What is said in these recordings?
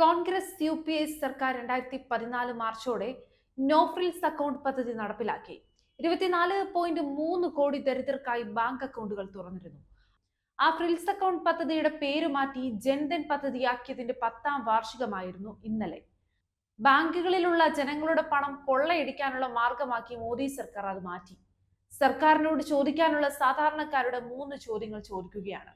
Congress U P A സർക്കാർ രണ്ടായിരത്തി പതിനാല് മാർച്ചോടെ നോ ഫ്രിൽസ് അക്കൗണ്ട് പദ്ധതി നടപ്പിലാക്കി. ഇരുപത്തിനാല് പോയിന്റ് മൂന്ന് കോടി ദരിദ്രർക്കായി ബാങ്ക് അക്കൗണ്ടുകൾ തുറന്നിരുന്നു. ആ ഫ്രിൽസ് അക്കൗണ്ട് പദ്ധതിയുടെ പേര് മാറ്റി ജൻധൻ പദ്ധതിയാക്കിയതിന്റെ പത്താം വാർഷികമായിരുന്നു ഇന്നലെ. ബാങ്കുകളിലുള്ള ജനങ്ങളുടെ പണം കൊള്ളയടിക്കാനുള്ള മാർഗമാക്കി മോദി സർക്കാർ അത് മാറ്റി. സർക്കാരിനോട് ചോദിക്കാനുള്ള സാധാരണക്കാരുടെ മൂന്ന് ചോദ്യങ്ങൾ ചോദിക്കുകയാണ്.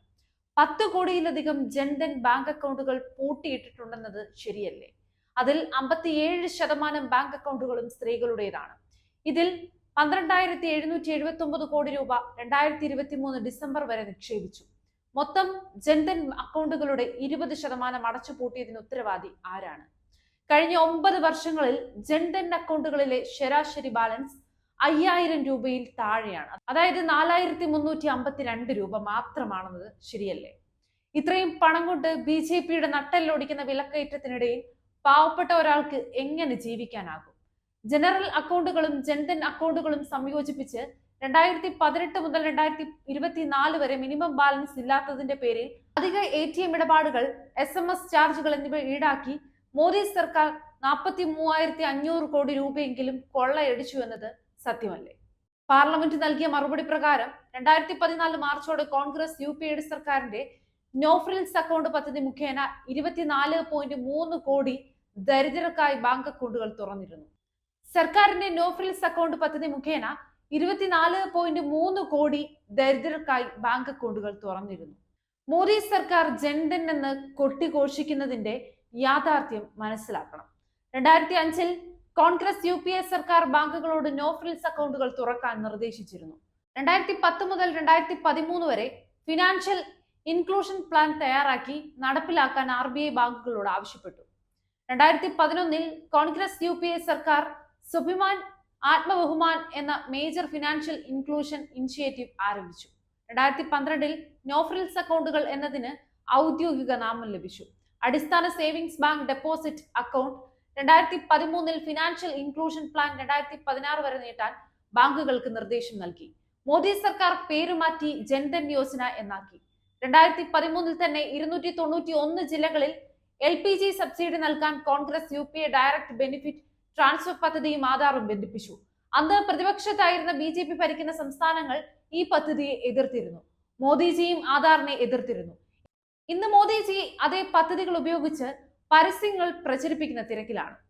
പത്ത് കോടിയിലധികം ജൻധൻ ബാങ്ക് അക്കൗണ്ടുകൾ പൂട്ടിയിട്ടിട്ടുണ്ടെന്നത് ശരിയല്ലേ? അതിൽ അമ്പത്തിയേഴ് ശതമാനം ബാങ്ക് അക്കൗണ്ടുകളും സ്ത്രീകളുടേതാണ്. ഇതിൽ പന്ത്രണ്ടായിരത്തി എഴുന്നൂറ്റി എഴുപത്തി ഒമ്പത് കോടി രൂപ രണ്ടായിരത്തി ഇരുപത്തി മൂന്ന് ഡിസംബർ വരെ നിക്ഷേപിച്ചു. മൊത്തം ജൻധൻ അക്കൗണ്ടുകളുടെ ഇരുപത് ശതമാനം അടച്ചുപൂട്ടിയതിന് ഉത്തരവാദി ആരാണ്? കഴിഞ്ഞ ഒമ്പത് വർഷങ്ങളിൽ ജൻധൻ അക്കൗണ്ടുകളിലെ ശരാശരി ബാലൻസ് അയ്യായിരം രൂപയിൽ താഴെയാണ്. അതായത് നാലായിരത്തി മുന്നൂറ്റി അമ്പത്തിരണ്ട് രൂപ മാത്രമാണെന്നത് ശരിയല്ലേ? ഇത്രയും പണം കൊണ്ട് ബി ജെ പിയുടെ നട്ടെല്ലൊടിക്കുന്ന വിലക്കയറ്റത്തിനിടയിൽ പാവപ്പെട്ട ഒരാൾക്ക് എങ്ങനെ ജീവിക്കാനാകും? ജനറൽ അക്കൗണ്ടുകളും ജൻധൻ അക്കൗണ്ടുകളും സംയോജിപ്പിച്ച് രണ്ടായിരത്തി പതിനെട്ട് മുതൽ രണ്ടായിരത്തി ഇരുപത്തിനാല് വരെ മിനിമം ബാലൻസ് ഇല്ലാത്തതിന്റെ പേരിൽ അധിക എ ടി എം ഇടപാടുകൾ എസ് എം എസ് ചാർജുകൾ എന്നിവ ഈടാക്കി മോദി സർക്കാർ നാൽപ്പത്തി മൂവായിരത്തി അഞ്ഞൂറ് കോടി രൂപയെങ്കിലും കൊള്ളയടിച്ചു എന്നത് സത്യമല്ലേ? പാർലമെന്റ് നൽകിയ മറുപടി പ്രകാരം രണ്ടായിരത്തി പതിനാല് മാർച്ചോടെ കോൺഗ്രസ് യു പി എയുടെ സർക്കാരിന്റെ നോ ഫ്രിൽസ് അക്കൗണ്ട് പദ്ധതി മുഖേന ഇരുപത്തിനാല് പോയിന്റ് മൂന്ന് കോടി ദരിദ്രർക്കായി ബാങ്ക് അക്കൗണ്ടുകൾ തുറന്നിരുന്നു. സർക്കാരിന്റെ നോ ഫ്രിൽസ് അക്കൗണ്ട് പദ്ധതി മുഖേന ഇരുപത്തിനാല് പോയിന്റ് മൂന്ന് കോടി ദരിദ്രർക്കായി ബാങ്ക് അക്കൗണ്ടുകൾ തുറന്നിരുന്നു. മോദി സർക്കാർ ജൻധൻ എന്ന് കൊട്ടിഘോഷിക്കുന്നതിന്റെ യാഥാർത്ഥ്യം മനസ്സിലാക്കണം. രണ്ടായിരത്തി അഞ്ചിൽ കോൺഗ്രസ് യു പി എ സർക്കാർ ബാങ്കുകളോട് നോ ഫ്രിൽസ് അക്കൗണ്ടുകൾ തുറക്കാൻ നിർദ്ദേശിച്ചിരുന്നു. രണ്ടായിരത്തി പത്ത് മുതൽ രണ്ടായിരത്തി പതിമൂന്ന് വരെ ഫിനാൻഷ്യൽ ഇൻക്ലൂഷൻ പ്ലാൻ തയ്യാറാക്കി നടപ്പിലാക്കാൻ ആർ ബി ഐ ബാങ്കുകളോട് ആവശ്യപ്പെട്ടു. രണ്ടായിരത്തി പതിനൊന്നിൽ കോൺഗ്രസ് യു പി എ സർക്കാർ സുഭിമാൻ ആത്മബഹുമാൻ എന്ന മേജർ ഫിനാൻഷ്യൽ ഇൻക്ലൂഷൻ ഇനിഷ്യേറ്റീവ് ആരംഭിച്ചു. രണ്ടായിരത്തി പന്ത്രണ്ടിൽ നോ ഫ്രിൽസ് അക്കൗണ്ടുകൾ എന്നതിന് ഔദ്യോഗിക നാമം ലഭിച്ചു. അടിസ്ഥാന സേവിങ്സ് ബാങ്ക് ഡെപ്പോസിറ്റ് അക്കൗണ്ട് രണ്ടായിരത്തി പതിമൂന്നിൽ ഫിനാൻഷ്യൽ ഇൻക്ലൂഷൻ പ്ലാൻ രണ്ടായിരത്തി പതിനാറ് വരെ നീട്ടാൻ ബാങ്കുകൾക്ക് നിർദ്ദേശം നൽകി. മോദി സർക്കാർ പേരുമാറ്റി ജൻധൻ യോജന എന്നാക്കി. രണ്ടായിരത്തി പതിമൂന്നിൽ തന്നെ ഇരുന്നൂറ്റി തൊണ്ണൂറ്റി ഒന്ന് ജില്ലകളിൽ എൽ പി ജി സബ്സിഡി നൽകാൻ Congress U P A direct benefit transfer പദ്ധതിയും ആധാറും ബന്ധിപ്പിച്ചു. അന്ന് പ്രതിപക്ഷത്തായിരുന്ന ബി ജെ പി ഭരിക്കുന്ന സംസ്ഥാനങ്ങൾ ഈ പദ്ധതിയെ എതിർത്തിരുന്നു. മോദിജിയും ആധാറിനെ എതിർത്തിരുന്നു. ഇന്ന് മോദിജി അതേ പദ്ധതികൾ ഉപയോഗിച്ച് പരസ്യങ്ങൾ പ്രചരിപ്പിക്കുന്ന തിരക്കിലാണ്.